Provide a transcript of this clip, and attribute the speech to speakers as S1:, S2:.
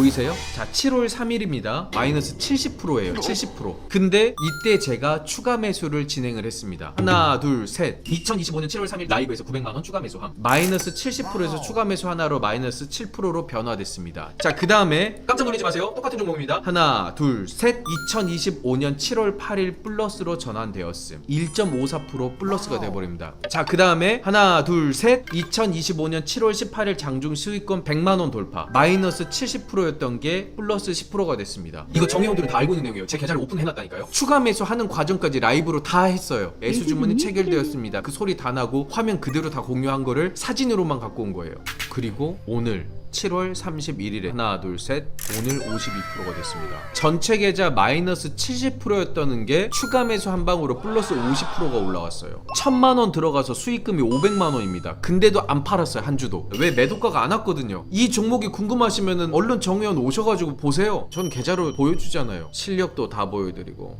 S1: 보이세요? 자 7월 3일입니다 마이너스 70%예요 70% 근데 이때 제가 추가 매수를 진행을 했습니다 하나 둘셋
S2: 2025년 7월 3일 라이브에서 900만 원 추가 매수함.
S1: 마이너스 70%에서 추가 매수 하나로 마이너스 7%로 변화됐습니다 자 그 다음에
S2: 깜짝 놀라지 마세요. 똑같은 종목입니다.
S1: 하나, 둘, 셋. 2025년 7월 8일 플러스로 전환되었음. 1.54% 플러스가 돼버립니다. 자, 그 다음에 하나, 둘, 셋. 2025년 7월 18일 장중 수익권 100만 원 돌파. 마이너스 70% 였던 게 플러스 10%가 됐습니다.
S2: 이거 정의원들은 다 알고 있는 내용이에요. 제 계좌를 오픈해놨다니까요.
S1: 추가 매수하는 과정까지 라이브로 다 했어요. 매수 주문이 체결되었습니다. 그 소리 다 나고 화면 그대로 다 공유한 거를 사진으로만 갖고 온 거예요. 그리고 오늘 7월 31일에 하나 둘 셋 오늘 52%가 됐습니다. 전체 계좌 마이너스 70%였다는 게 추가 매수 한 방으로 플러스 50%가 올라왔어요. 천만 원 들어가서 수익금이 500만 원입니다. 근데도 안 팔았어요 한 주도. 왜 매도가가 안 왔거든요. 이 종목이 궁금하시면은 얼른 정의원 오셔가지고 보세요. 전 계좌로 보여주잖아요. 실력도 다 보여드리고.